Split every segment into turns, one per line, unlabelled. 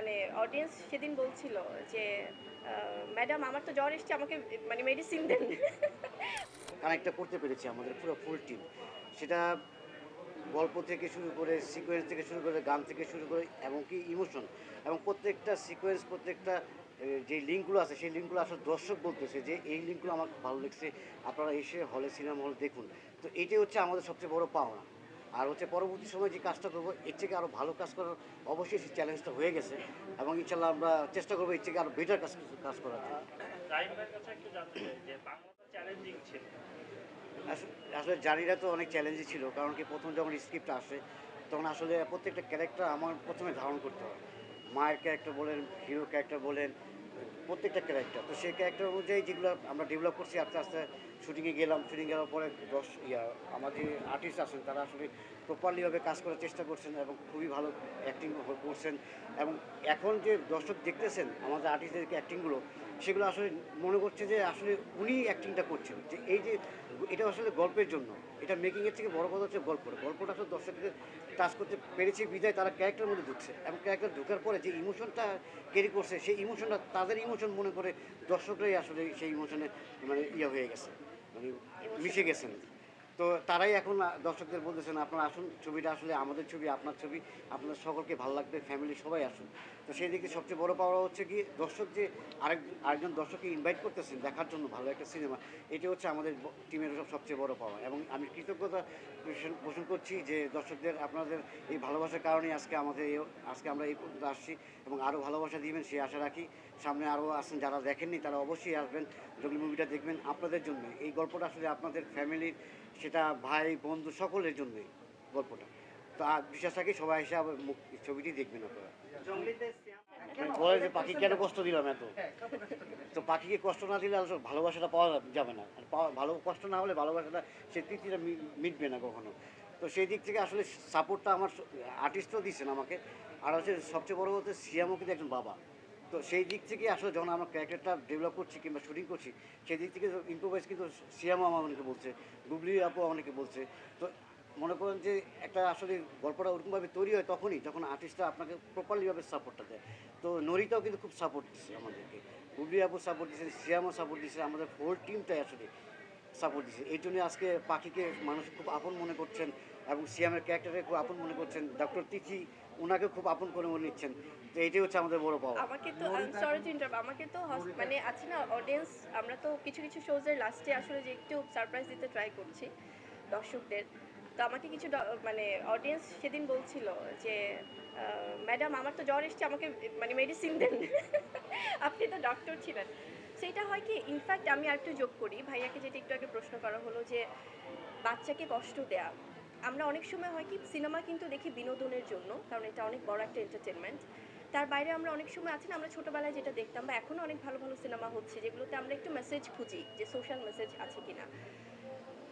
মানে অডিয়েন্স সেদিন বলছিল যে ম্যাডাম আমার তো জ্বর এসছে, আমাকে মানে মেডিসিন দেন।
কানেক্টটা করতে পেরেছি আমাদের পুরো ফুল টিম সেটা গল্প থেকে শুরু করে সিকোয়েন্স থেকে শুরু করে, গান থেকে শুরু করে এমনকি ইমোশন এবং প্রত্যেকটা সিকোয়েন্স প্রত্যেকটা যে লিঙ্কগুলো আছে, সেই লিঙ্কগুলো আসলে দর্শক বলতেছে যে, এই লিঙ্কগুলো আমার ভালো লেগেছে, আপনারা এসে হলে সিনেমা হল দেখুন। তো এটাই হচ্ছে আমাদের সবচেয়ে বড় পাওনা। আর হচ্ছে পরবর্তী সময় যে কাজটা করব এর থেকে আরও ভালো কাজ করার অবশ্যই সেই চ্যালেঞ্জটা হয়ে গেছে এবং ইনশাল্লাহ আমরা চেষ্টা করব এর থেকে আরও বেটার কাজ কাজ করার আসলে জারিরা তো অনেক চ্যালেঞ্জই ছিল কারণ কি প্রথম যখন স্ক্রিপ্ট আসে তখন আসলে প্রত্যেকটা ক্যারেক্টার আমার প্রথমে ধারণ করতে হয়। মায়ের ক্যারেক্টার বলেন হিরো ক্যারেক্টার বলেন প্রত্যেকটা ক্যারেক্টার তো সেই ক্যারেক্টার অনুযায়ী যেগুলো আমরা ডেভেলপ করছি, আস্তে আস্তে শুটিংয়ে গেলাম শুটিং যাওয়ার পরে দশ, ইয়া আমাদের আর্টিস্ট আছেন, তারা আসলে প্রপারলিভাবে কাজ করার চেষ্টা করছেন এবং খুবই ভালো অ্যাক্টিং করছেন। এবং এখন যে দর্শক দেখতেছেন, আমাদের আর্টিস্টদের অ্যাক্টিংগুলো সেগুলো আসলে মনে করছে যে আসলে উনি অ্যাক্টিংটা করছেন। যে এই যে এটা আসলে গল্পের জন্য। এটা মেকিংয়ের থেকে বড় কথা হচ্ছে গল্প গল্পটা আসলে দর্শকদের টাচ করতে পেরেছে বিদায় তারা ক্যারেক্টারের মধ্যে ঢুকছে। এবং ক্যারেক্টার ঢোকার পরে যে ইমোশনটা ক্যারি করছে, সেই ইমোশনটা তাদের ইমোশন মনে করে দর্শকরাই আসলে সেই ইমোশনে মানে ইয়ে হয়ে গেছে মানে মিশে গেছেন। তো তারাই এখন দর্শকদের বলতেছেন, আপনারা আসুন, ছবিটা আসলে আমাদের ছবি, আপনার ছবি আপনার সকলকে ভালো লাগবে ফ্যামিলি সবাই আসুন। তো সেই দিকে সবচেয়ে বড় পাওয়া হচ্ছে কি, দর্শক যে আরেক, আরেকজন দর্শককে ইনভাইট করতেছেন দেখার জন্য ভালো একটা সিনেমা এটা হচ্ছে আমাদের টিমের সব- সবচেয়ে বড় পাওয়া। এবং আমি কৃতজ্ঞতা পোষণ- করছি যে দর্শকদের, আপনাদের এই ভালোবাসার কারণেই আজকে আমাদের আজকে আমরা এই পর্যন্ত আসছি এবং আরও ভালোবাসা দিবেন সেই আশা রাখি। সামনে আরও আসেন যারা দেখেননি, তারা অবশ্যই আসবেন, জঙ্গলি মুভিটা দেখবেন আপনাদের জন্য। এই গল্পটা আসলে আপনাদের ফ্যামিলির সেটা ভাই বন্ধু সকলের জন্যই গল্পটা। তো আর বিশ্বাস রাখি সবাই এসে ছবিটি দেখবেন আপনারা। মানে বলে যে পাখি কেন কষ্ট দিলাম এত? তো পাখিকে কষ্ট না দিলে আসলে ভালোবাসাটা পাওয়া যাবে না। আর পাওয়া ভালো কষ্ট না হলে ভালোবাসাটা সে তৃপ্তিটা মি- মিটবে না কখনো। তো সেই দিক থেকে আসলে সাপোর্টটা আমার আর্টিস্টও দিচ্ছেন আমাকে। আর হচ্ছে সবচেয়ে বড় হচ্ছে সিয়ামও কিন্তু একজন বাবা। তো সেই দিক থেকে আসলে যখন আমরা ক্যারেক্টারটা ডেভেলপ করছি কিংবা শুটিং করছি, সেই দিক থেকে ইম্প্রোভাইজ কিন্তু সিয়ামও অনেকে বলছে বুবলি আপু অনেকে বলছে। তো মনে করেন যে একটা আসলে গল্পটা ওরকমভাবে তৈরি হয় তখনই যখন আর্টিস্টরা আপনাকে প্রপারলিভাবে সাপোর্টটা দেয়। তো নরিতাও কিন্তু খুব সাপোর্ট দিচ্ছে আমাদেরকে। বুবলি আপু সাপোর্ট দিচ্ছে সিয়ামও সাপোর্ট দিচ্ছে আমাদের হোল টিমটাই আসলে সাপোর্ট দিচ্ছে এই জন্য আজকে পাখিকে মানুষ খুব আপন মনে করছেন। এবং সিয়ামের ক্যারেক্টারে খুব আপন মনে করছেন। ডক্টর তিথি ওনাকে খুব আপন করে মনে নিচ্ছেন তো এটাই হচ্ছে আমাদের বড় পাওয়া।
আমাকে তো সরি টু আমাকে তো মানে আছে না অডিয়েন্স আমরা তো কিছু কিছু শোজের লাস্টে আসলে যে একটু সারপ্রাইজ দিতে ট্রাই করছি দর্শকদের। তো আমাকে কিছু মানে অডিয়েন্স সেদিন বলছিল যে ম্যাডাম আমার তো জ্বর এসছে, আমাকে মানে মেডিসিন দেন। আপনি তো ডক্টর ছিলেন। সেটা হয় কি ইনফ্যাক্ট আমি আরেকটু যোগ করি। ভাইয়াকে যেটা একটু আগে প্রশ্ন করা হলো যে, বাচ্চাকে কষ্ট দেয়া আমরা অনেক সময় হয় কি, সিনেমা কিন্তু দেখি বিনোদনের জন্য, কারণ এটা অনেক বড় একটা এন্টারটেনমেন্ট তার বাইরে আমরা অনেক সময় আছি না, আমরা ছোটোবেলায় যেটা দেখতাম বা এখনও অনেক ভালো ভালো সিনেমা হচ্ছে, যেগুলোতে আমরা একটু মেসেজ খুঁজি যে সোশ্যাল মেসেজ আছে কিনা।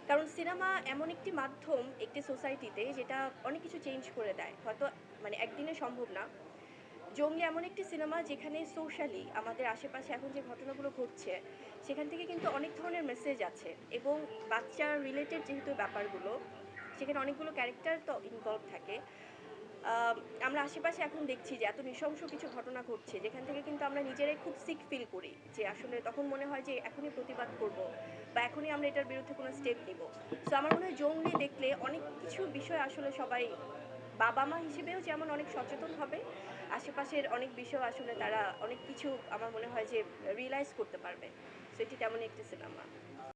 কারণ সিনেমা এমন একটি মাধ্যম, একটি সোসাইটিতে যেটা অনেক কিছু চেঞ্জ করে দেয়। হয়তো মানে একদিনে সম্ভব না। জঙ্গলি এমন একটি সিনেমা যেখানে সোশ্যালি আমাদের আশেপাশে এখন যে ঘটনাগুলো ঘটছে, সেখান থেকে কিন্তু অনেক ধরনের মেসেজ আছে। এবং বাচ্চার রিলেটেড যেহেতু ব্যাপারগুলো সেখানে অনেকগুলো ক্যারেক্টার তো ইনভলভ থাকে। আম, আমরা আশেপাশে এখন দেখছি যে এত নৃশংস কিছু ঘটনা ঘটছে যেখান থেকে কিন্তু আমরা নিজেরাই খুব সিক ফিল করি যে আসলে তখন মনে হয় যে এখনই প্রতিবাদ করব বা এখনই আমরা এটার বিরুদ্ধে কোনো স্টেপ নিব। সো আমার মনে হয় জঙ্গলি দেখলে অনেক কিছু বিষয় আসলে সবাই বাবা মা হিসেবেও যেমন অনেক সচেতন হবে আশেপাশের অনেক বিষয় আসলে তারা অনেক কিছু আমার মনে হয় যে রিয়েলাইজ করতে পারবে। সো এটি তেমনই একটি সিনেমা